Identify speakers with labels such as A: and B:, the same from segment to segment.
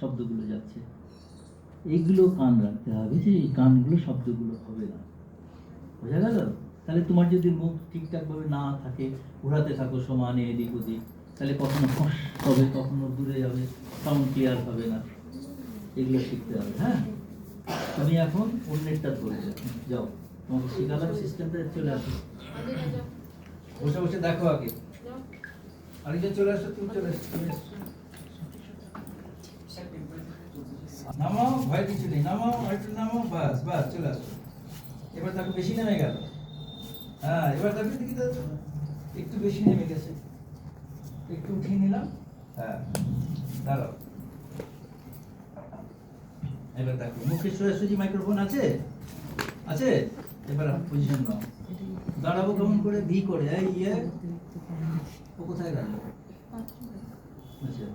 A: শব্দগুলো যাচ্ছে। এইগুলো কান রাখতে হবে যে এই কানগুলো শব্দগুলো হবে না। বোঝা গেল? তাহলে তোমার যদি মুখ ঠিকঠাকভাবে না থাকে ঘোরাতে থাকো সমানে এদিক ওদিক তাহলে কখনো ফস হবে কখনো দূরে যাবে সাউন্ড ক্লিয়ার হবে না। এগুলো শিখতে হবে হ্যাঁ? তুমি এখন অন্যেরটা ধরে যাও। তোমাকে শেখালাম সিস্টেমটা চলে আসো। বসে বসে দেখো আগে। আরেকজন চলে আসো তুমি চলে আসো তুমি এসো। নামাও, ভয় কিছু নেই, নামাও, আরেকটু নামাও, বাস বাস, চলে আসো। এবার দেখো বেশি নেমে গেল। হ্যাঁ এবার দেখো দেখি একটু বেশি নেমে গেছে। একটু উঠিয়ে নিলাম। হ্যাঁ দাঁড়াও। এবার দেখো মুখে সোজাসুজি মাইক্রোফোন আছে? আছে? এবার পজিশন নাও। দাঁড়াবো কেমন করে? ভি করে, এই ইয়ে ও কোথায় গেল? আচ্ছা।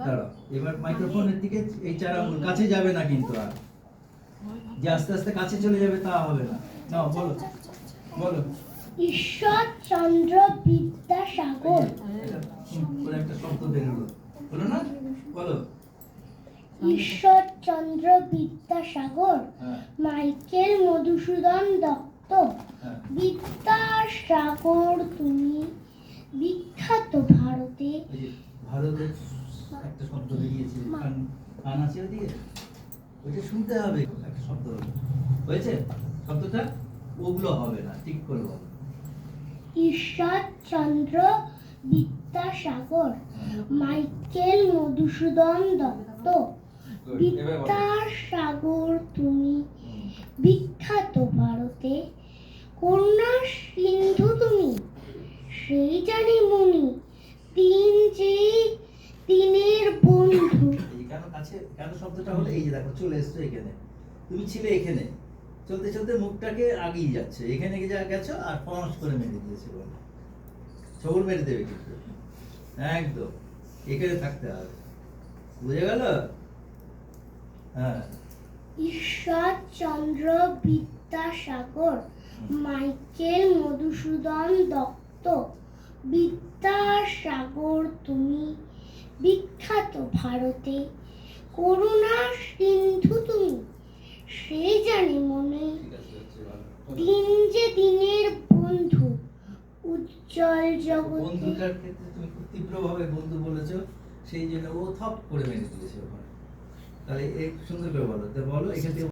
A: দাঁড়াও এবার মাইক্রোফোনের দিকে এই চার আঙুল কাছে যাবে না কিন্তু আর। যে আস্তে আস্তে কাছে চলে যাবে তা হবে না। নাও বলো বলো।
B: ঈশ্বরচন্দ্র বিদ্যাসাগর
A: একটা শব্দ বেরোলো বলো না বলো।
B: ঈশ্বরচন্দ্র বিদ্যাসাগর
A: হ্যাঁ।
B: মাইকেল মধুসূদন দত্ত।
A: হ্যাঁ।
B: বিদ্যাসাগর তুমি বিখ্যাত ভারতে।
A: ভারতের একটা শব্দ বেরিয়েছে কান কান আছে ওদিকে? ওইটা শুনতে হবে। একটা শব্দ হয়েছে? শব্দটা ওগুলো হবে না ঠিক করে বলো।
B: ঈশ্বরচন্দ্র বিদ্যাসাগর
A: হ্যাঁ।
B: মাইকেল মধুসূদন দত্ত। বিদ্যাসাগর তুমি বিখ্যাত ভারতে কন্যা সিন্ধু তুমি সেই জানি মনি তিন যে তিনের বন্ধু
A: এই কেন? শব্দটা হলো এই যে দেখো চলে এসছো এখানে। তুমি ছিলে এখানে। চলতে চলতে মুখটাকে আগিয়ে যাচ্ছে। এখানে যা গেছো আর ফনস করে মেরে দিয়েছে বলে। ছবল মেরে দেবে কিন্তু। একদম। এখানে থাকতে হবে। বুঝে গেল? হ্যাঁ।
B: ঈশ্বরচন্দ্র বিদ্যাসাগর মাইকেল মধুসূদন দত্ত। বিদ্যাসাগর তুমি বিখ্যাত ভারতে। করুণা সিন্ধু তুমি, সে জানি মনে দিন যে দিনের বন্ধু, উজ্জ্বল জগৎ
A: বন্ধুটার ক্ষেত্রে তুমি তীব্রভাবে বন্ধু বলেছ, সেই জন্য ও থপ করে মেরে দিয়েছে ওখানে। তাহলে এই সুন্দর করে বলো বলো, এখান থেকে